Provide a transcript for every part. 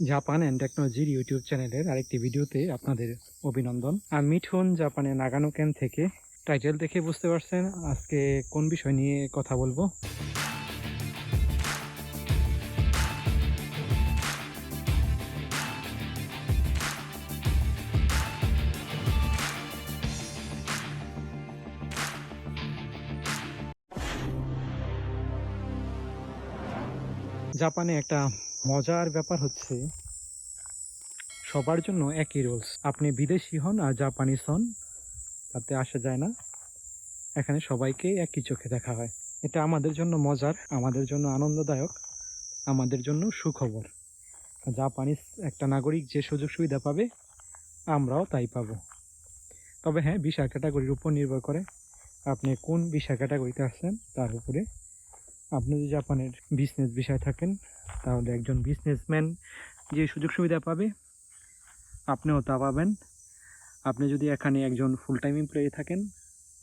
Japan and টেকনোলজির YouTube চ্যানেলের আরেকটি ভিডিওতে আপনাদের অভিনন্দন। আমি মিঠুন জাপানের নাগানো ক্যাম্প থেকে টাইটেল দেখে বুঝতে পারছেন আজকে কোন বিষয় নিয়ে কথা বলব। জাপানে একটা মজার ব্যাপার হচ্ছে, সবার জন্য একই রুলস। আপনি বিদেশি হন আর জাপানিজ হন, তাতে আসা যায় না। এখানে সবাইকে একই চোখে দেখা হয়। এটা আমাদের জন্য মজার, আমাদের জন্য আনন্দদায়ক, আমাদের জন্য সুখবর। জাপানিজ একটা নাগরিক যে সুযোগ সুবিধা পাবে, আমরাও তাই পাবো। তবে হ্যাঁ ভিসা ক্যাটাগরির উপর নির্ভর করে। আপনি কোন ভিসা ক্যাটাগরিতে আসছেন তার উপরে আপনি যদি জাপানের বিজনেস বিষয় থাকেন, তাহলে একজন বিজনেসম্যান যে সুযোগ সুবিধা পাবে, আপনিও তা পাবেন। আপনি যদি এখানে একজন ফুল টাইম এমপ্লয়ি থাকেন,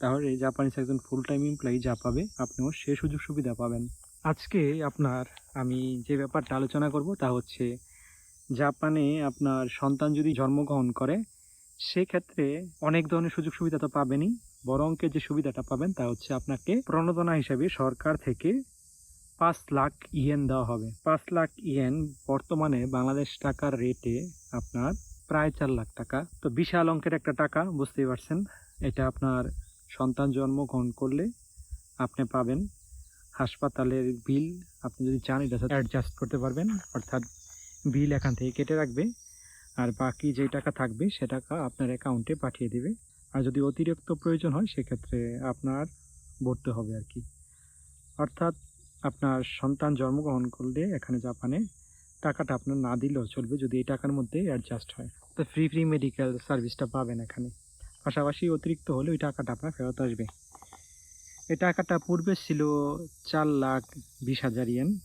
তাহলে জাপানিজ একজন ফুল টাইম এমপ্লয়ি যা পাবে, আপনিও সে সুযোগ সুবিধা পাবেন। আজকে আপনার আমি যে ব্যাপারটা আলোচনা করব তা হচ্ছে, জাপানে আপনার সন্তান যদি জন্মগ্রহণ করে, সেক্ষেত্রে অনেক ধরনের সুযোগ সুবিধা তো পাবেনই। বড় অঙ্কের যে সুবিধাটা পাবেন তা হচ্ছে আপনাকে প্রণোদনা হিসাবে সরকার থেকে পাঁচ লাখ ইয়েন দেওয়া হবে। পাঁচ লাখ ইয়েন বর্তমানে বাংলাদেশ টাকার রেটে আপনার প্রায় চার লাখ টাকা। তো বিশাল অঙ্কের একটা টাকা, বুঝতেই পারছেন? এটা আপনার সন্তান জন্মগ্রহণ করলে আপনি পাবেন। হাসপাতালের বিল, আপনি যদি চান এটা অ্যাডজাস্ট করতে পারবেন, অর্থাৎ বিল এখান থেকে কেটে রাখবে। আর বাকি যে টাকা থাকবে, সে টাকা আপনার অ্যাকাউন্টে পাঠিয়ে দেবে। আর যদি অতিরিক্ত প্রয়োজন হয়, সেক্ষেত্রে আপনার ভরতে হবে আর কি। অর্থাৎ আপনার সন্তান জন্মগ্রহণ করলে এখানে জাপানে টাকাটা আপনার না দিলেও চলবে যদি এই টাকার মধ্যে অ্যাডজাস্ট হয়। তো ফ্রি ফ্রি মেডিকেল সার্ভিসটা পাবেন এখানে। পাশাপাশি অতিরিক্ত হলে ওই টাকাটা আপনার ফেরত আসবে। এই টাকাটা পূর্বে ছিল চার লাখ বিশ হাজার ইয়েন,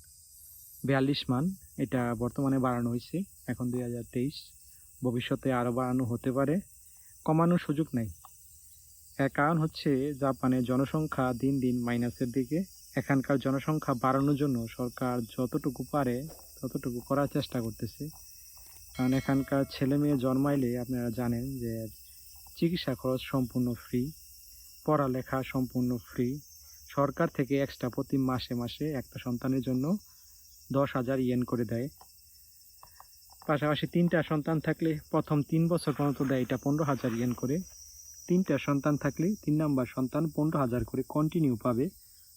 বিয়াল্লিশ মান। এটা বর্তমানে বাড়ানো হয়েছে। এখন দুই হাজার তেইশ। ভবিষ্যতে আরও বাড়ানো হতে পারে। কমানোর সুযোগ নেই। এর কারণ হচ্ছে জাপানের জনসংখ্যা দিন দিন মাইনাসের দিকে। এখানকার জনসংখ্যা বাড়ানোর জন্য সরকার যতটুকু পারে ততটুকু করার চেষ্টা করতেছে। কারণ এখানকার ছেলে মেয়ে জন্মাইলে আপনারা জানেন যে চিকিৎসা খরচ সম্পূর্ণ ফ্রি পড়ালেখা সম্পূর্ণ ফ্রি সরকার থেকে এক্সট্রা প্রতি মাসে মাসে একটা সন্তানের জন্য দশ হাজার ইয়েন করে দেয়। পাশাপাশি তিনটা সন্তান থাকলে প্রথম তিন বছর পর্যন্ত দেয় এটা পনেরো হাজার ইয়েন করে। তিনটা সন্তান থাকলে তিন নাম্বার সন্তান পনেরো হাজার করে কন্টিনিউ পাবে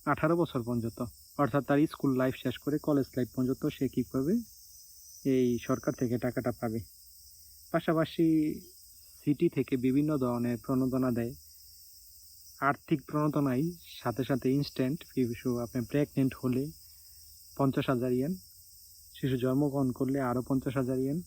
আঠারো বছর পর্যন্ত। অর্থাৎ তার স্কুল লাইফ শেষ করে কলেজ লাইফ পর্যন্ত সে কী করবে? এই সরকার থেকে টাকাটা পাবে। পাশাপাশি সিটি থেকে বিভিন্ন ধরনের প্রণোদনা দেয়। আর্থিক প্রণোদনাই সাথে সাথে ইনস্ট্যান্ট আপনি প্রেগনেন্ট হলে পঞ্চাশ হাজার ইয়েন শিশু জন্মগ্রহণ করলে আরও পঞ্চাশ হাজার ইয়েন।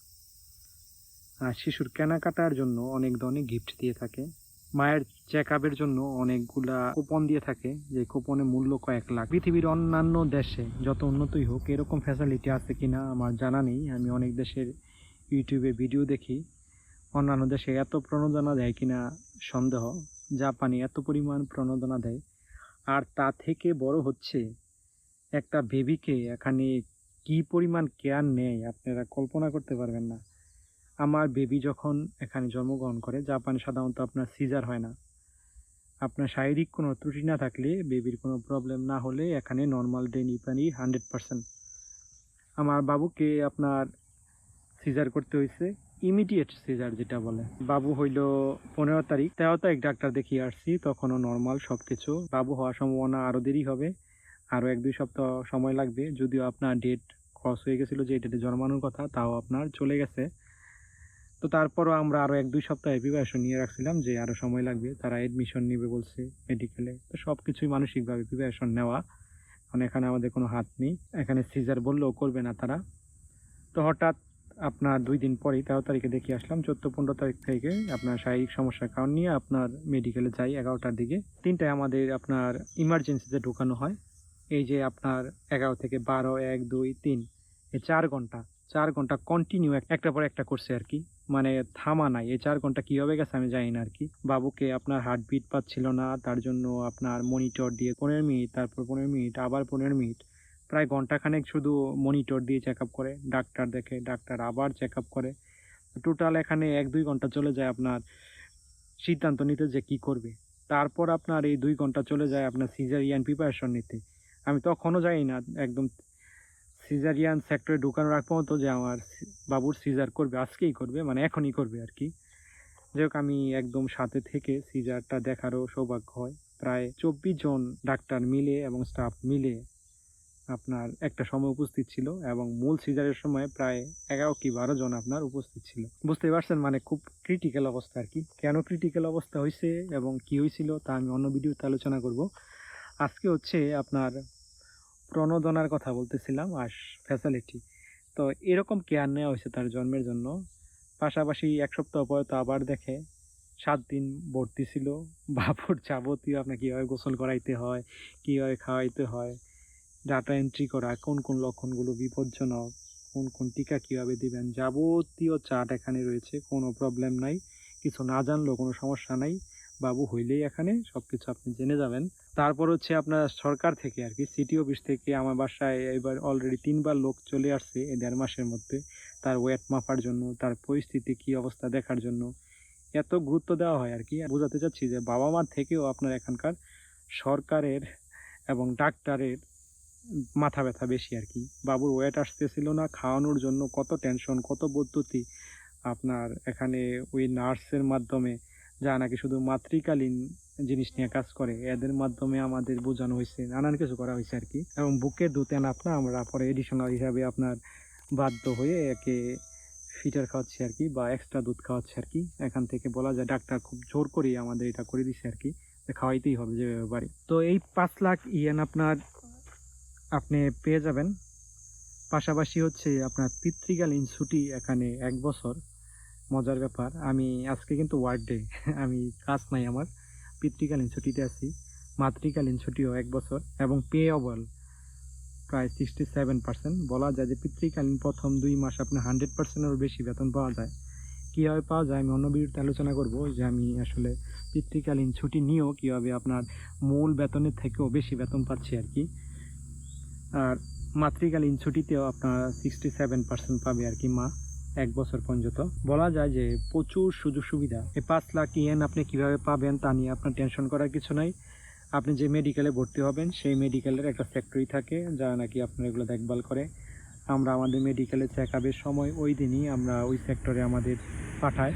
আর শিশুর কেনাকাটার জন্য অনেক ধরনের গিফট দিয়ে থাকে। মায়ের চেক আপের জন্য অনেকগুলা কুপন দিয়ে থাকে, যে কুপনের মূল্য কয়েক লাখ। পৃথিবীর অন্যান্য দেশে যত উন্নতই হোক, এরকম ফ্যাসিলিটি আছে কি না আমার জানা নেই। আমি অনেক দেশের ইউটিউবে ভিডিও দেখি। অন্যান্য দেশে এত প্রণোদনা দেয় কিনা সন্দেহ। জাপানে এত পরিমাণ প্রণোদনা দেয়। আর তা থেকে বড় হচ্ছে একটা বেবিকে এখানে কি পরিমাণ কেয়ার নেয় আপনারা কল্পনা করতে পারবেন না। আমার বেবি যখন এখানে জন্মগ্রহণ করে, জাপানে সাধারণত আপনার সিজার হয় না। আপনার শারীরিক কোনো ত্রুটি না থাকলে বেবির কোনো প্রবলেম না হলে এখানে নর্মাল ডেনি পানি হান্ড্রেড পারসেন্ট আমার বাবুকে আপনার সিজার করতে হয়েছে ইমিডিয়েট সিজার যেটা বলে। বাবু হইল পনেরো তারিখ, তেরো তারিখ ডাক্তার দেখিয়ে আসছি, তখনও নর্মাল সব কিছু বাবু হওয়ার সম্ভাবনা আরও দেরি হবে আরও এক দুই সপ্তাহ সময় লাগবে, যদিও আপনার ডেট ক্রস হয়ে গেছিল যে ডেটে জন্মানোর কথা, তাও আপনার চলে গেছে। তো তারপরও আমরা আরও এক দুই সপ্তাহে প্রিপারেশন নিয়ে রাখছিলাম যে আরও সময় লাগবে, তারা এডমিশন নেবে বলছে মেডিকেলে তো সব কিছুই মানসিকভাবে প্রিপারেশন নেওয়া। কারণ এখানে আমাদের কোনো হাত নেই। এখানে সিজার বললেও করবে না তারা। তো হঠাৎ আপনার দুই দিন পরেই তেরো তারিখে দেখিয়ে আসলাম, চোদ্দ পনেরো তারিখ থেকে আপনার শারীরিক সমস্যার কারণ নিয়ে আপনার মেডিকেলে যাই এগারোটার দিকে। তিনটায় আমাদের আপনার ইমার্জেন্সিতে ঢোকানো হয়। এই যে আপনার এগারো থেকে বারো, এক, দুই, তিন, এই চার ঘণ্টা চার ঘণ্টা কন্টিনিউ একটা পর একটা করছে আর কি। মানে থামা নাই। এই চার ঘণ্টা কীভাবে গেছে আমি জানি না আর কি। বাবুকে আপনার হার্টবিট পাচ্ছিল না, তার জন্য আপনার মনিটর দিয়ে পনেরো মিনিট, তারপর পনেরো মিনিট, আবার পনেরো মিনিট। প্রায় ঘন্টাখানেক শুধু মনিটর দিয়ে চেক করে ডাক্তার দেখে ডাক্তার আবার চেক করে। টোটাল এখানে এক, দুই ঘণ্টা চলে যায় আপনার সিদ্ধান্ত নিতে যে কি করবে। তারপর আপনার এই দুই ঘণ্টা চলে যায় আপনার সিজারিয়ান প্রিপারেশন নিতে। আমি তখনও যাই না, একদম সিজারিয়ান সেক্টরে ঢুকানোর আগ পর্যন্ত যে আমার বাবুর সিজার করবে, আজকেই করবে মানে এখনই করবে আর কি। যাই হোক, আমি একদম সাথে থেকে সিজারটা দেখারও সৌভাগ্য হয়। প্রায় চব্বিশ জন ডাক্তার মিলে এবং স্টাফ মিলে আপনার একটা সময় উপস্থিত ছিল এবং মূল সিজারের সময় প্রায় এগারো কি বারো জন আপনার উপস্থিত ছিল। বুঝতে পারছেন মানে খুব ক্রিটিক্যাল অবস্থা আর কি। কেন ক্রিটিক্যাল অবস্থা হয়েছে এবং কি হয়েছিল তা আমি অন্য ভিডিওতে আলোচনা করব। আজকে হচ্ছে আপনার প্রণোদনার কথা বলতেছিলাম আর ফ্যাসিলিটি তো এরকম কেয়ার নেওয়া হয়েছে তার জন্মের জন্য। পাশাপাশি এক সপ্তাহ পরে তো আবার দেখে, সাত দিন ভর্তি ছিল, বাবুর যাবতীয় আপনাকে কীভাবে গোসল করাইতে হয়, কীভাবে খাওয়াইতে হয় ডাটা এন্ট্রি করা, কোন কোন লক্ষণগুলো বিপজ্জনক, কোন কোন টিকা কীভাবে দিবেন, যাবতীয় চার্ট এখানে রয়েছে, কোনো প্রবলেম নাই, কিছু না জানলেও কোনো সমস্যা নাই। বাবু হইলেই এখানে সব কিছু আপনি জেনে যাবেন। তারপর হচ্ছে আপনার সরকার থেকে আর কি সিটি অফিস থেকে আমার বাসায় এবার অলরেডি তিনবার লোক চলে আসছে এই দেড় মাসের মধ্যে। তার ওয়েট মাপার জন্য, তার পরিস্থিতি, কী অবস্থা দেখার জন্য। এত গুরুত্ব দেওয়া হয় আর কি। বোঝাতে চাচ্ছি যে বাবা মার থেকেও আপনার এখানকার সরকারের এবং ডাক্তারের মাথা ব্যথা বেশি আর কি। বাবুর ওয়েট আসতেছিল না, খাওয়ানোর জন্য কত টেনশন কত পদ্ধতি। আপনার এখানে ওই নার্সের মাধ্যমে যা নাকি শুধু মাতৃকালীন জিনিস নিয়ে কাজ করে। এদের মাধ্যমে আমাদের বোঝানো হয়েছে, নানান কিছু করা হয়েছে আর কি। এবং দুধ এন আপনার আমরা পরে এডিশনাল হিসাবে আপনার বাধ্য হয়ে একে ফিটার খাওয়াচ্ছি আর কি, বা এক্সট্রা দুধ খাওয়াচ্ছি আর কি। এখান থেকে বলা যায় ডাক্তার খুব জোর করেই আমাদের এটা করে দিছে আর কি খাওয়াইতেই হবে যেভাবে পারি তো এই পাঁচ লাখ ইয়েন আপনার আপনি পেয়ে যাবেন। পাশাপাশি হচ্ছে আপনার পিতৃকালীন ছুটি এখানে এক বছর। মজার ব্যাপার, আমি আজকে কিন্তু ওয়ার্ড ডে আমি কাজ নাই আমার, পিতৃকালীন ছুটিতে আছি, মাতৃকালীন ছুটিও এক বছর এবং পেয়েবল প্রায় সিক্সটি সেভেন পার্সেন্ট বলা যায় যে পিতৃকালীন প্রথম দুই মাস আপনার হান্ড্রেড পার্সেন্টেরও বেশি বেতন পাওয়া যায়। কীভাবে পাওয়া যায় আমি অন্য ভিডিওতে আলোচনা করব যে আমি আসলে পিতৃকালীন ছুটি নিয়েও কীভাবে আপনার মূল বেতনের থেকেও বেশি বেতন পাচ্ছি আর কি। আর মাতৃকালীন ছুটিতেও আপনার সিক্সটি সেভেন পার্সেন্ট পাবে আর কি মা। এক বছর পর্যন্ত। বলা যায় যে প্রচুর সুযোগ সুবিধা এই পাঁচ লাখ ইয়েন আপনি কীভাবে পাবেন তা নিয়ে আপনার টেনশন করার কিছু নাই। আপনি যে মেডিকেলে ভর্তি হবেন, সেই মেডিকেলের একটা ফ্যাক্টরি থাকে, যা নাকি আপনার এগুলো দেখভাল করে। আমরা আমাদের মেডিকেলে চেক আপের সময় ওই দিনই আমরা ওই সেক্টরে আমাদের পাঠাই।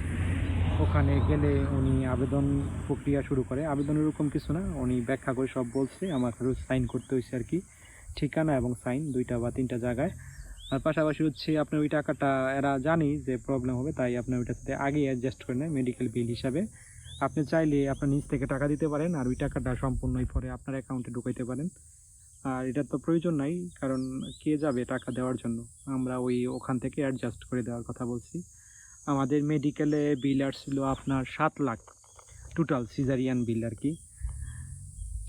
ওখানে গেলে উনি আবেদন প্রক্রিয়া শুরু করে। আবেদন এরকম কিছু না, উনি ব্যাখ্যা করে সব বলছে। আমার সাইন করতে হয়েছে আর কি। ঠিকানা এবং সাইন দুইটা বা তিনটা জায়গায়। আর পাশাপাশি হচ্ছে আপনার ওই টাকাটা এরা জানি যে প্রবলেম হবে, তাই আপনার ওইটার সাথে আগে অ্যাডজাস্ট করে নেয় মেডিকেল বিল হিসাবে। আপনি চাইলে আপনার নিজ থেকে টাকা দিতে পারেন আর ওই টাকাটা সম্পূর্ণই পরে আপনার অ্যাকাউন্টে ঢুকাইতে পারেন। আর এটার তো প্রয়োজন নাই, কারণ কে যাবে টাকা দেওয়ার জন্য? আমরা ওই ওখান থেকে অ্যাডজাস্ট করে দেওয়ার কথা বলছি। আমাদের মেডিকেলে বিল আসছিল আপনার সাত লাখ টোটাল সিজারিয়ান বিল আর কি।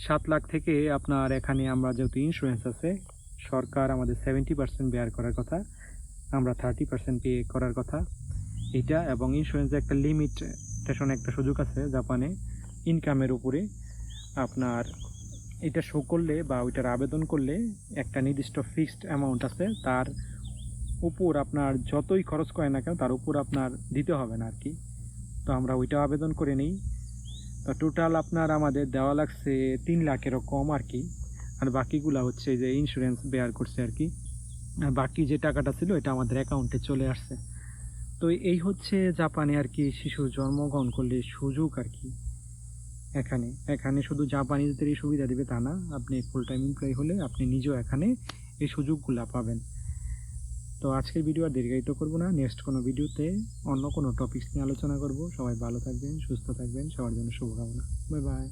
সাত লাখ থেকে আপনার এখানে আমরা যেহেতু ইন্স্যুরেন্স আছে সরকার আমাদের সেভেন্টি পার্সেন্ট বেয়ার করার কথা, আমরা থার্টি পার্সেন্ট পে করার কথা। এটা এবং ইন্স্যুরেন্সের একটা লিমিট স্টেশন একটা সুযোগ আছে জাপানে ইনকামের উপরে। আপনার এটা শো করলে বা ওইটার আবেদন করলে একটা নির্দিষ্ট ফিক্সড অ্যামাউন্ট আছে, তার উপর আপনার যতই খরচ করে না কেন, তার উপর আপনার দিতে হবে না আর কি তো আমরা ওইটা আবেদন করে নিই। তো টোটাল আপনার আমাদের দেওয়া লাগছে তিন লাখেরও কম আর কি আর বাকিগুলা হচ্ছে যে ইন্স্যুরেন্স বেয়ার করছে আর কি। আর বাকি যে টাকাটা ছিল, এটা আমাদের অ্যাকাউন্টে চলে আসছে। তো এই হচ্ছে জাপানে আর কি শিশু জন্মগ্রহণ করলে সুযোগ আর কি এখানে। এখানে শুধু জাপানিজদেরই সুবিধা দেবে তা না, আপনি ফুল টাইম এমপ্লয়ি হলে আপনি নিজেও এখানে এই সুযোগগুলো পাবেন। তো আজকের ভিডিও আর দীর্ঘায়িত করব না নেক্সট কোনো ভিডিওতে অন্য কোনো টপিকস নিয়ে আলোচনা করব। সবাই ভালো থাকবেন, সুস্থ থাকবেন, সবার জন্য শুভকামনা। Bye bye